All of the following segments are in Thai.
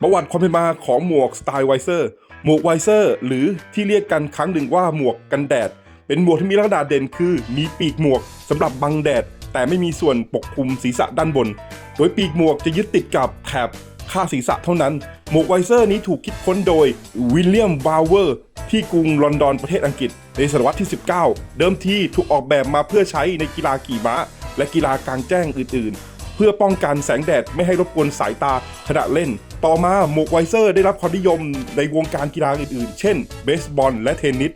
ประวัติความเป็นมาของหมวกสไตล์ไวเซอร์หมวกไวเซอร์หรือที่เรียกกันครั้งหนึ่งว่าหมวกกันแดด เป็นหมวกที่มีลักษณะเด่นคือ มีปีกหมวกสำหรับบังแดด แต่ไม่มีส่วนปกคลุมศีรษะด้านบน โดยปีกหมวกจะยึดติดกับแถบข้าศีรษะเท่านั้น หมวกไวเซอร์นี้ถูกคิดค้นโดยวิลเลียมบาวเวอร์ที่กรุงลอนดอนประเทศอังกฤษ ในศตวรรษที่ 19 เดิมทีถูกออกแบบมาเพื่อใช้ในกีฬาขี่ม้า และกีฬากลางแจ้งอื่นๆ เพื่อป้องกันแสงแดดไม่ให้รบกวนสายตาขณะเล่น ต่อมาหมวกไวเซอร์ได้รับความนิยมในวงการกีฬาอื่นๆ เช่น เบสบอล และเทนนิส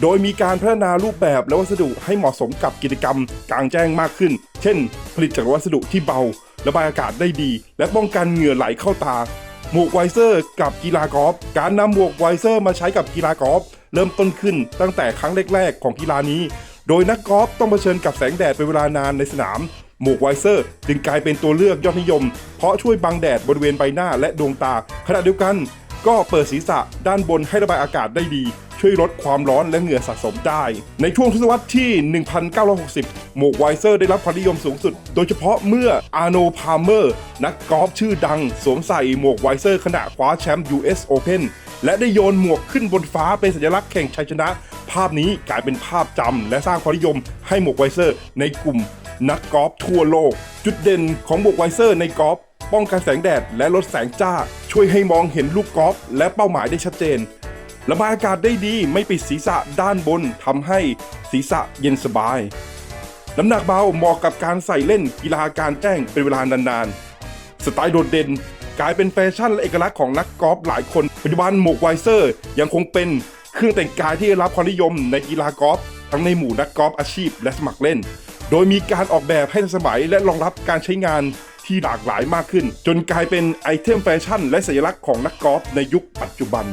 โดยมีการพัฒนารูปแบบและวัสดุให้เหมาะสมกับกิจกรรมกลางแจ้งมากขึ้น เช่น ผลิตจากวัสดุที่เบา ระบายอากาศได้ดี และป้องกันเหงื่อไหลเข้าตา หมวกไวเซอร์ กับกีฬากอล์ฟ การนำหมวกไวเซอร์มาใช้กับกีฬากอล์ฟเริ่มต้นขึ้นตั้งแต่ครั้งแรกๆ ของกีฬานี้ โดยนักกอล์ฟต้องเผชิญกับแสงแดดเป็นเวลานานในสนาม หมวกไวเซอร์ จึงกลายเป็นตัวเลือกยอดนิยม เพราะช่วยบังแดดบริเวณใบหน้าและดวงตา ขณะเดียวกัน ก็เปิดศีรษะด้านบนให้ระบายอากาศได้ดี ช่วยลดความร้อนและเหงื่อสะสมได้ ในช่วงทศวรรษที่ 1960 หมวกไวเซอร์ได้รับความนิยมสูงสุด โดยเฉพาะเมื่ออาโนพาร์เมอร์นักกอล์ฟชื่อดัง สวมใส่หมวกไวเซอร์ขณะคว้าแชมป์ US Open และได้โยนหมวกขึ้นบนฟ้าเป็นสัญลักษณ์แข่งชัยชนะ ภาพนี้กลายเป็นภาพจำและสร้างความนิยมให้หมวกไวเซอร์ ในกลุ่ม นักกอล์ฟทั่วโลก จุดเด่นของหมวกไวเซอร์ในกอล์ฟป้องกันแสงแดดและลดแสงจ้า ช่วยให้มองเห็นลูกกอล์ฟและเป้าหมายได้ชัดเจนระบายอากาศได้ดีไม่ปิดศีรษะด้านบนทำให้ศีรษะเย็นสบาย น้ำหนักเบาเหมาะกับการใส่เล่นกีฬาการแจ้งเป็นเวลานานๆ สไตล์โดดเด่นกลายเป็นแฟชั่นและเอกลักษณ์ของนักกอล์ฟหลายคน ปัจจุบันหมวกไวเซอร์ยังคงเป็นเครื่องแต่งกายที่ได้รับความนิยมในกีฬากอล์ฟทั้งในหมู่นักกอล์ฟอาชีพและสมัครเล่น โดยมีการออกแบบให้ทันสมัยและรองรับการใช้งานที่หลากหลายมากขึ้น จนกลายเป็นไอเทมแฟชั่นและสัญลักษณ์ของนักกอล์ฟในยุคปัจจุบัน